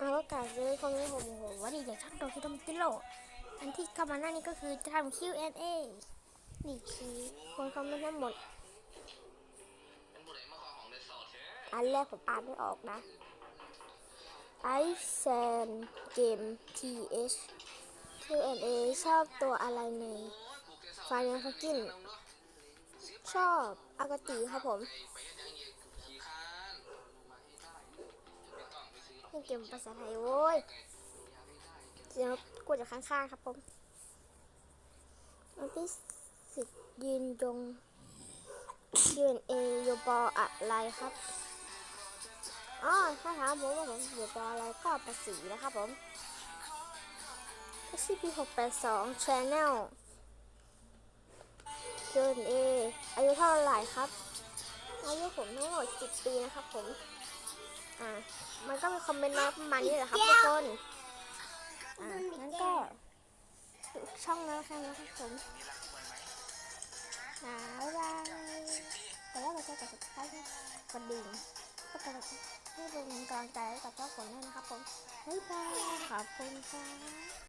เอาละกาศเลยคนนี้ผมโอ้โหว่าดีจากช่างโดคิโดมติโลอันที่เข้ามาหน้านี้ก็คือจะทำ Q&A นี่คือคนคอมเมนต์ทั้งหมดเป็นผู้ใดมาขอของเดซอเทอันแรกผมอ่านไม่ออกนะ I s a n Game TH Q&A ชอบตัวอะไรในผูกเรฟายันฟักกินชอบอากาติครับผม เล่นเกมภาษาไทยโว้ยเสียงกดจากข้างๆครับผมอันที่สิบยืนยงยืนเออยู่ปออะไรครับอ๋อถ้าถามผมว่าผมอยู่ปออะไรก็ปสีนะครับผม SCP 6 8 2 Channel ยืนเออายุเท่าไหร่ครับ อายุผมทั้งหมด10 ปีนะครับผม มันก็มีคอมเมนต์มาประมาณนี้แหละครับทุกคนอ่างั้นก็ช่องแล้วกันนะครับผมอ่าบ๊ายบายแต่ว่าเราจะกด subscribe กดดิ่งก็จะให้เป็นกำลังใจให้กับเจ้าของด้วยนะครับผมบ๊ายบายขอบคุณครับ